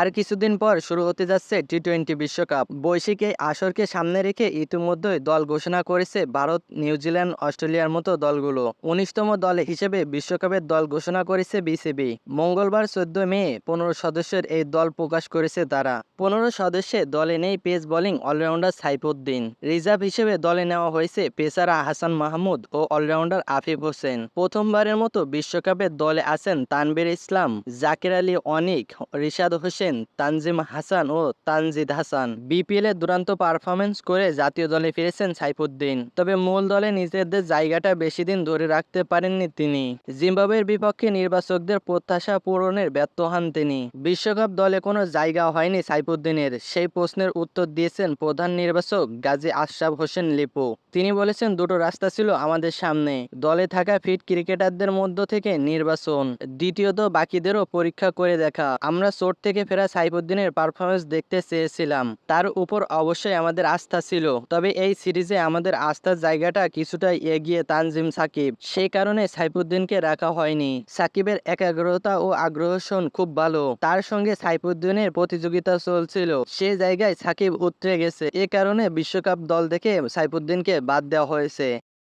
আর কিছুদিন পর শুরু হতে যাচ্ছে টি টোয়েন্টি বিশ্বকাপ। বৈশ্বিক এই আসরকে সামনে রেখে ইতিমধ্যেই দল ঘোষণা করেছে ভারত নিউজিল্যান্ড অস্ট্রেলিয়ার মতো দলগুলো। উনিশতম দল হিসেবে বিশ্বকাপের দল ঘোষণা করেছে বিসিবি। মঙ্গলবার চোদ্দ মে পনেরো সদস্যের এই দল প্রকাশ করেছে তারা। পনেরো সদস্যের দলে নেই pace bowling allrounder Saifuddin. Reserve হিসেবে দলে নেওয়া হয়েছে পেসারা হাসান মাহমুদ ও অলরাউন্ডার আফিফ হোসেন। প্রথমবারের মতো বিশ্বকাপের দলে আছেন তানবির ইসলাম, জাকির আলী অনিক, রিশাদ হোসেন তানজিম হাসান ও তানজিদ হাসান। বিপিএল দুরান্ত পারফরমেন্স করে জাতীয় দলে ফিরেছেন সাইফুদ্দিন। তবে মূল দলে নিজেদের জায়গাটা বেশি দিন ধরে রাখতে পারেননি তিনি। জিম্বাবুয়ের বিপক্ষে নির্বাচকদের প্রত্যাশা পূরণের ব্যর্থ হন তিনি। বিশ্বকাপ দলে কোনো জায়গা হয়নি সাইফুদ্দিনের। সেই প্রশ্নের উত্তর দিয়েছেন প্রধান নির্বাচক গাজী আশরাফ হোসেন লিপু। তিনি বলেছেন, দুটো রাস্তা ছিল আমাদের সামনে। দলে থাকা ফিট ক্রিকেটারদের মধ্য থেকে নির্বাচন। দ্বিতীয়ত বাকিদেরও পরীক্ষা করে দেখা। আমরা চোট থেকে ফেরা সাইফুদ্দিনের পারফরমেন্স দেখতে চেয়েছিলাম। তার উপর অবশ্যই আমাদের আস্থা ছিল। তবে এই সিরিজে আমাদের আস্থার জায়গাটা কিছুটা এগিয়ে তানজিম সাকিব। সেই কারণে সাইফুদ্দিনকে রাখা হয়নি। সাকিবের একাগ্রতা ও আগ্রহসন খুব ভালো। তার সঙ্গে সাইফুদ্দিনের প্রতিযোগিতা চলছিল। সে জায়গায় সাকিব উতরে গেছে। এ কারণে বিশ্বকাপ দল থেকে সাইফুদ্দিনকে বাদ দেওয়া হয়েছে।